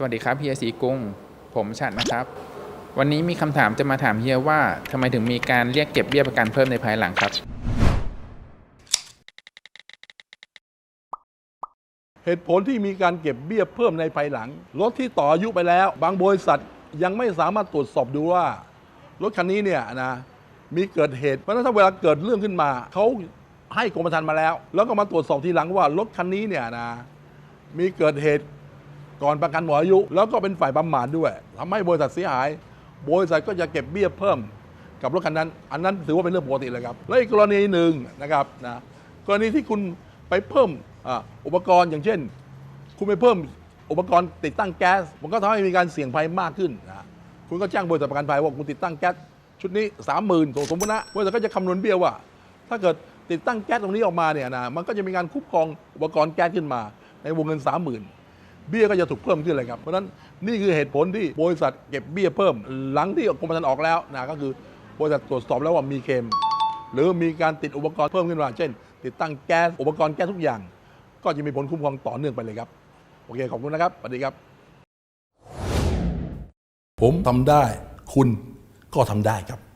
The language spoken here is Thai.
สวัสดีครับเฮียสีกุ้ง ผมฉัดนะครับ วันนี้มีคำถามจะมาถามเฮียว่าทำไมถึงมีการเรียกเก็บเบี้ยประกันเพิ่มในภายหลังครับ เหตุผลที่มีการเก็บเบี้ยเพิ่มในภายหลัง รถที่ต่ออายุไปแล้ว บางบริษัทยังไม่สามารถตรวจสอบดูว่า รถคันนี้เนี่ยนะมีเกิดเหตุเพราะฉะนั้นถ้าเวลาเกิดเรื่องขึ้นมาเขาให้กรมธรรม์มาแล้ว แล้วก็มาตรวจสอบทีหลังว่ารถคันนี้เนี่ยนะมีเกิดเหตุ ก่อนประกันหมดอายุ แล้วก็เป็นฝ่ายประมาทด้วยทำให้บริษัทเสียหาย บริษัทก็จะเก็บเบี้ยเพิ่มกับรถคันนั้น อันนั้นถือว่าเป็นเรื่องปกติเลยครับ และอีกกรณีหนึ่งนะครับนะกรณีที่คุณไปเพิ่มอ,อุปกรณ์อย่างเช่น คุณไปเพิ่มอุปกรณ์ติดตั้งแก๊ส มันก็ทำให้มีการเสี่ยงภัยมากขึ้นนะคุณก็แจ้งบริษัทประกันภัยว่าคุณติดตั้งแก๊สชุดนี้สามหมื่นสมมตินะบริษัทก็จะคำนวณเบี้ยว่า ถ้าเกิดติดตั้งแก๊สตรงนี้ออกมาเนี่ยนะมันก็จะมีการคุ้มครองอุปกรณ์แก๊สขึ้นมา ในวงเงินสามหมื่น เบี้ยก็จะถูกเพิ่มขึ้นเลยครับเพราะฉะนั้นนี่คือเหตุผลที่บริษัทเก็บเบี้ยเพิ่ม หลังที่กรมธรรม์ออกแล้วนะก็คือบริษัทตรวจสอบแล้วว่ามีเคม หรือมีการติดอุปกรณ์เพิ่มขึ้นมา เช่น ติดตั้งแก๊สอุปกรณ์แก๊สทุกอย่าง ก็จะมีผลคุ้มครองต่อเนื่องไปเลยครับ โอเคขอบคุณนะครับสวัสดีครับ ผมทำได้ คุณก็ทำได้ครับ